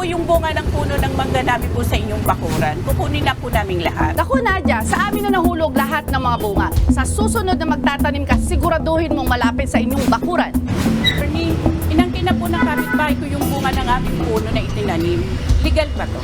po yung bunga ng puno ng mangga namin po sa inyong bakuran. Kukunin na po namin lahat. Naku Nadia, sa amin na nahulog lahat ng mga bunga. Sa susunod na magtatanim ka, siguraduhin mong malapit sa inyong bakuran. Attorney, inangkin na po ng kapitbahay ko yung bunga ng aming puno na itinanim. Legal ba to?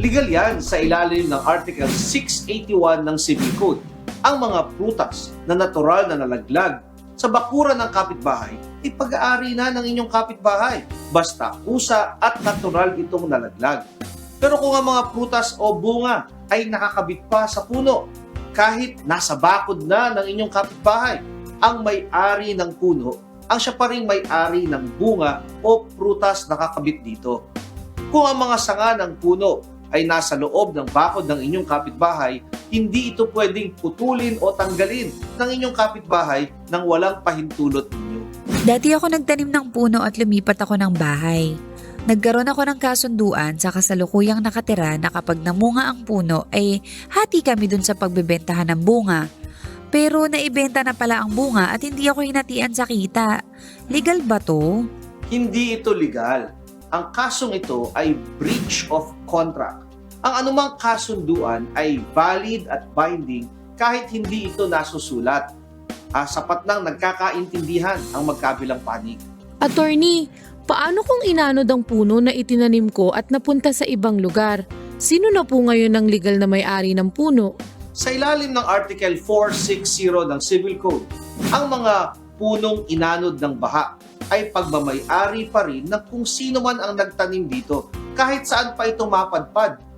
Legal yan sa ilalim ng Article 681 ng Civil Code. Ang mga prutas na natural na nalaglag sa bakuran ng kapitbahay, ipag-aari na ng inyong kapitbahay. Basta usa at natural itong nalaglag. Pero kung ang mga prutas o bunga ay nakakabit pa sa puno, kahit nasa bakod na ng inyong kapitbahay, ang may-ari ng puno, ang siya pa rin may-ari ng bunga o prutas nakakabit dito. Kung ang mga sanga ng puno ay nasa loob ng bakod ng inyong kapitbahay, hindi ito pwedeng putulin o tanggalin ng inyong kapitbahay nang walang pahintulot ninyo. Dati ako nagtanim ng puno at lumipat ako ng bahay. Nagkaroon ako ng kasunduan sa kasalukuyang nakatira na kapag namunga ang puno ay hati kami dun sa pagbebentahan ng bunga. Pero naibenta na pala ang bunga at hindi ako hinatian sa kita. Legal ba to? Hindi ito legal. Ang kasong ito ay breach of contract. Ang anumang kasunduan ay valid at binding kahit hindi ito nasusulat. Ah, sapat nang nagkakaintindihan ang magkabilang panig. Attorney, paano kung inanod ang puno na itinanim ko at napunta sa ibang lugar? Sino na po ngayon ang legal na may-ari ng puno? Sa ilalim ng Article 460 ng Civil Code, ang mga punong inanod ng baha ay pagmamay-ari pa rin ng kung sino man ang nagtanim dito kahit saan pa ito mapadpad.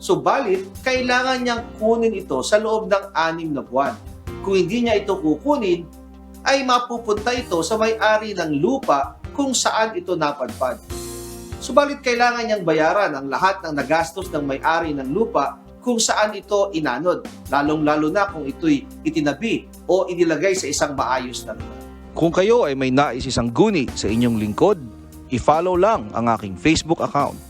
Subalit, kailangan niyang kunin ito sa loob ng anim na buwan. Kung hindi niya ito kukunin, ay mapupunta ito sa may-ari ng lupa kung saan ito napadpad. Subalit kailangan niyang bayaran ang lahat ng nagastos ng may-ari ng lupa kung saan ito inanod, lalong-lalo na kung ito'y itinabi o inilagay sa isang maayos na lugar. Kung kayo ay may nais isang guni sa inyong lingkod, i-follow lang ang aking Facebook account.